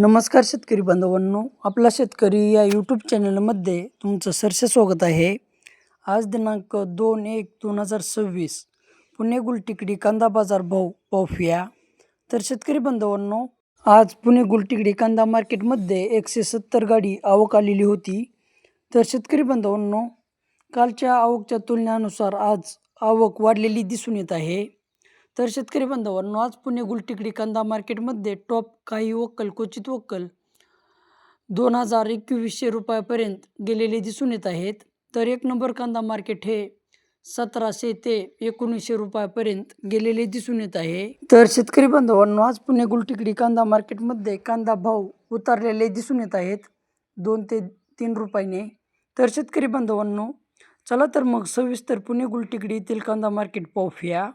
नमस्कार शेतकरी बांधवांनो आपला शेतकरी या यूट्यूब चॅनलमध्ये तुमचं सरसे स्वागत आहे. आज दिनांक दोन एक दोन हजार सव्वीस पुणे गुलटिकडी कांदा बाजार भाव पाहूया. तर शेतकरी बांधवांनो आज पुणे गुलटिकडी कांदा मार्केटमध्ये एकशे सत्तर गाडी आवक आलेली होती. तर शेतकरी बांधवांनो कालच्या आवकच्या तुलनेनुसार आज आवक वाढलेली दिसून येत आहे. तर शेतकरी बांधवांनो आज पुणे गुलटिकडी कांदा मार्केटमध्ये टॉप काही वक्कल क्वचित वक्कल. दोन हजार एकवीसशे रुपयापर्यंत गेलेले दिसून येत आहेत. तर एक नंबर कांदा मार्केट हे सतराशे ते एकोणीसशे रुपयापर्यंत गेलेले दिसून येत आहे. तर शेतकरी बांधवांनो आज पुणे गुलटिकडी कांदा मार्केटमध्ये कांदा भाव उतारलेले दिसून येत आहेत. दोन ते तीन रुपयाने. तर शेतकरी बांधवांनो चला तर मग सविस्तर पुणे गुलटिकडी येथील कांदा मार्केट पाहूया.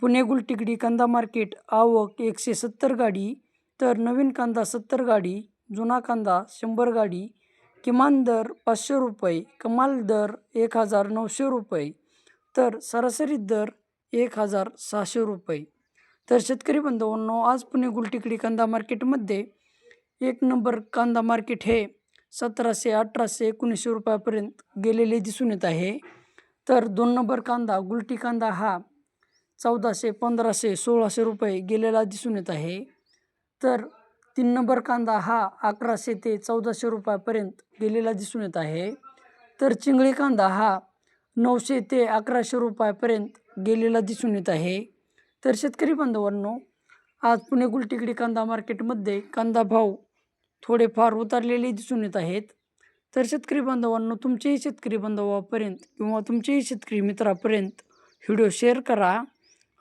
पुणे गुलटिकडी कांदा मार्केट आवक एकशे सत्तर गाडी तर नवीन कांदा सत्तर गाडी जुना कांदा शंभर गाडी किमान दर पाचशे रुपये कमाल दर एक हजार नऊशे रुपये तर सरासरी दर एक हजार सहाशे रुपये. तर शेतकरी बांधवांनो आज पुणे गुलटिकडी कांदा मार्केटमध्ये एक नंबर कांदा मार्केट हे सतराशे अठराशे एकोणीसशे रुपयापर्यंत गेलेले दिसून येत आहे. तर दोन नंबर कांदा गुलटी कांदा हा चौदाशे पंधराशे सोळाशे रुपये गेलेला दिसून येत आहे. तर तीन नंबर कांदा हा अकराशे ते चौदाशे रुपयापर्यंत गेलेला दिसून येत आहे. तर चिंगळी कांदा हा नऊशे ते अकराशे रुपयापर्यंत गेलेला दिसून येत आहे. तर शेतकरी बांधवांनो आज पुणे गुलटिकडी कांदा मार्केटमध्ये कांदा भाव थोडेफार उतारलेले दिसून येत आहेत. तर शेतकरी बांधवांनो तुमचेही शेतकरी बांधवापर्यंत किंवा तुमचेही शेतकरी मित्रापर्यंत व्हिडिओ शेअर करा.